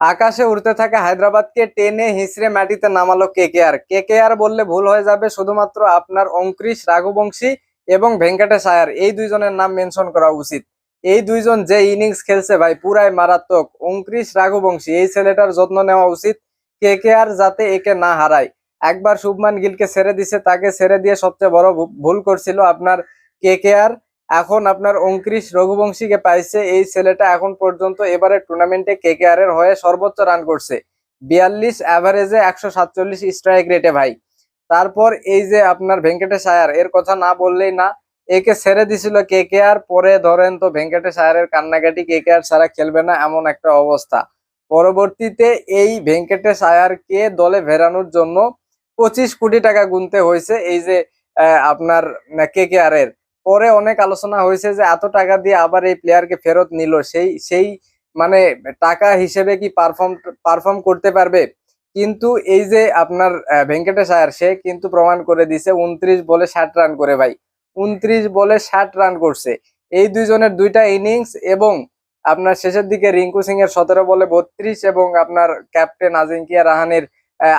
আকাশে উড়তে থাকে হায়দ্রাবাদকে, টেনে হিসড়ে মাটিতে নামালো কে কে আর। কে কে আর বললে ভুল হয়ে যাবে, শুধুমাত্র আপনার অঙ্কৃশ রাঘুবংশী এবং ভেঙ্কটেশ আয়ার এই দুইজনের নাম মেনশন করা উচিত। এই দুইজন যে ইনিংস খেলছে ভাই, পুরাই মারাত্মক। অঙ্কৃশ রাঘুবংশী এই ছেলেটার যত্ন নেওয়া উচিত কে কে আর যাতে একে না হারায়। একবার শুভমান গিলকে ছেড়ে দিছে, তাকে ছেড়ে দিয়ে সবচেয়ে বড় ভুল করছিল আপনার কে কে আর এখন আপনার অঙ্কৃশ রঘুবংশীকে পাইছে, এই ছেলেটা এখন পর্যন্ত এবারে টুর্নামেন্টে কে কে আর এর হয়ে সর্বোচ্চ রান করছে। বিয়াল্লিশ অ্যাভারেজে একশো সাতচল্লিশ স্ট্রাইক রেটে ভাই। তারপর এই যে আপনার ভেঙ্কটেশ আয়ার এর কথা না বললেই না, একে ছেড়ে দিছিল কে কে আর পরে ধরেন তো ভেঙ্কটেশ আয়ারের কান্নাকাটি কে কে আর ছাড়া খেলবে না এমন একটা অবস্থা। পরবর্তীতে এই ভেঙ্কটেশ আয়ারকে দলে ভেরানোর জন্য পঁচিশ কোটি টাকা গুনতে হয়েছে, এই যে আপনার কে কে আর এর পরে অনেক আলোচনা হয়েছে যে এত টাকা দিয়ে আবার এই প্লেয়ারকে ফেরত নিল। সেই সেই মানে টাকা হিসেবে কি পারফর্ম পারফর্ম করতে পারবে? কিন্তু এই যে আপনার ভেঙ্কটেশ আয়ার সে কিন্তু প্রমাণ করে দিছে উনত্রিশ বলে ষাট রান করে ভাই। উনত্রিশ বলে ষাট রান করছে। এই দুইজনের দুইটা ইনিংস এবং আপনার শেষের দিকে রিঙ্কু সিং এর সতেরো বলে বত্রিশ এবং আপনার ক্যাপ্টেন আজিঙ্কিয়া রাহানের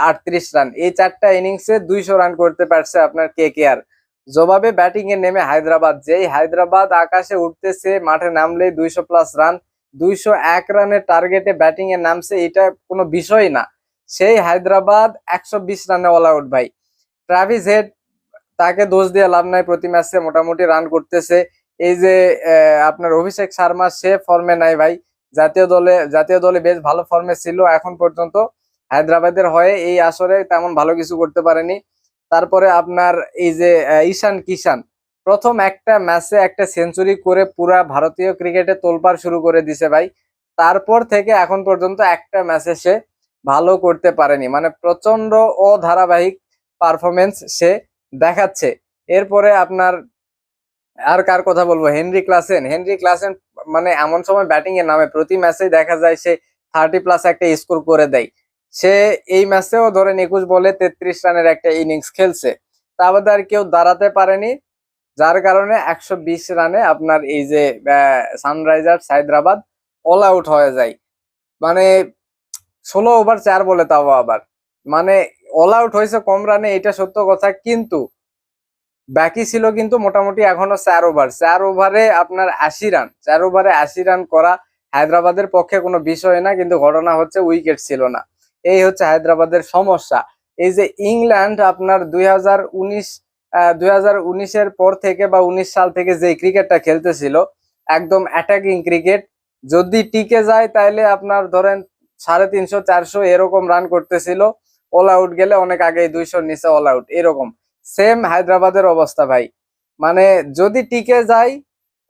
আটত্রিশ রান এই চারটা ইনিংসে দুইশো রান করতে পারছে আপনার কে কে আর জবাবে ব্যাটিং এ নেমে হায়দ্রাবাদ। যেই হায়দ্রাবাদ আকাশে উঠতেছে, মাঠে নামলেই দুইশো প্লাস রান দুইশো এক রানের টার্গেটে ব্যাটিং এ নামছে, এটা কোনো বিষয় না। সেই হায়দ্রাবাদ একশো বিশ রানে অল আউট ভাই। ট্রাভিস হেড তাকে দোষ দিয়ে লাভ নাই প্রতি ম্যাচে মোটামুটি রান করতেছে। এই যে আপনার অভিষেক শর্মা, সে ফর্মে নাই ভাই। জাতীয় দলে জাতীয় দলে বেশ ভালো ফর্মে ছিল, এখন পর্যন্ত হায়দ্রাবাদের হয়ে এই আসরে তেমন ভালো কিছু করতে পারেনি। তারপরে আপনার এই যে ঈশান কিষান প্রথম একটা ম্যাচে একটা সেঞ্চুরি করে পুরা ভারতীয় ক্রিকেটে তোলপাড় শুরু করে দিছে ভাই। তারপর থেকে এখন পর্যন্ত একটা ম্যাচে সে ভালো করতে পারেনি। মানে প্রচণ্ড ও ধারাবাহিক পারফরমেন্স সে দেখাচ্ছে। এরপরে আপনার আর কার কথা বলব? Henry Klaasen. হেনরি ক্লাসেন মানে এমন সময় ব্যাটিং এর নামে। প্রতি ম্যাচে দেখা যায় সে থার্টি প্লাস একটা স্কোর করে দেয়। সে এই ম্যাচেও ধরেন একুশ বলে তেত্রিশ রানের একটা ইনিংস খেলছে। তা বাদে আর কেউ দাঁড়াতে পারেনি, যার কারণে একশো বিশ রানে আপনার এই যে সানরাইজার্স হায়দ্রাবাদ অল আউট হয়ে যায়। মানে ষোলো ওভার চার বলে তাও আবার। মানে অল আউট হয়েছে কম রানে, এটা সত্য কথা, কিন্তু বাকি ছিল কিন্তু মোটামুটি এখনও চার ওভার চার ওভারে আপনার আশি রান, চার ওভারে আশি রান করা হায়দ্রাবাদের পক্ষে কোনো বিষয় না, কিন্তু ঘটনা হচ্ছে উইকেট ছিল না। এই হচ্ছে হায়দ্রাবাদের সমস্যা। এই যে ইংল্যান্ড আপনার দুই হাজার উনিশ দুই উনিশের পর থেকে বা উনিশ সাল থেকে যে ক্রিকেটটা খেলতেছিল, একদম অ্যাটাকিং ক্রিকেট যদি টিকে যায় তাহলে আপনার ধরেন সাড়ে তিনশো, চারশো এরকম রান করতেছিল অল আউট গেলে অনেক আগে দুইশোর নিচে অল আউট এরকম। সেম হায়দ্রাবাদের অবস্থা ভাই। মানে যদি টিকে যায়,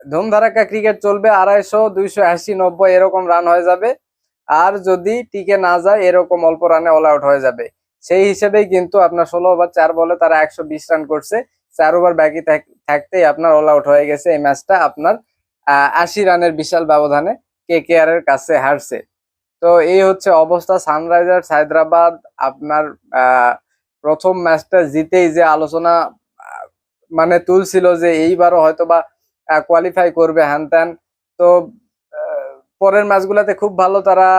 ধুমধারাক্কা ক্রিকেট চলবে আড়াইশো, দুইশো আশি, নব্বই এরকম রান হয়ে যাবে। আর যদি টিকে না যায়, এরকম অল্প রানে অল আউট হয়ে যাবে। সেই হিসেবেই কিন্তু আপনার ষোলো ওভার চার বলে তারা একশো বিশ রান করছে। চার ওভার বাকি থাক- থাকতেই আপনার অল আউট হয়ে গেছে। এই ম্যাচটা আপনার আশি রানের বিশাল ব্যবধানে কে কে আর এর কাছে হারছে। তো এই হচ্ছে অবস্থা। সানরাইজার্স হায়দ্রাবাদ, আপনার প্রথম ম্যাচটা জিতেই যে আলোচনা মানে তুলছিল যে এইবারও হয়তো বা কোয়ালিফাই করবে হ্যান ত্যান তো পরের ম্যাচগুলোতে খুব ভালো তারা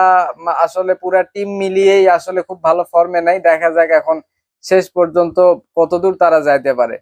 আসলে পুরা টিম মিলিয়েই আসলে খুব ভালো ফর্মে নাই। দেখা যাক এখন শেষ পর্যন্ত কতদূর তারা যাইতে পারে।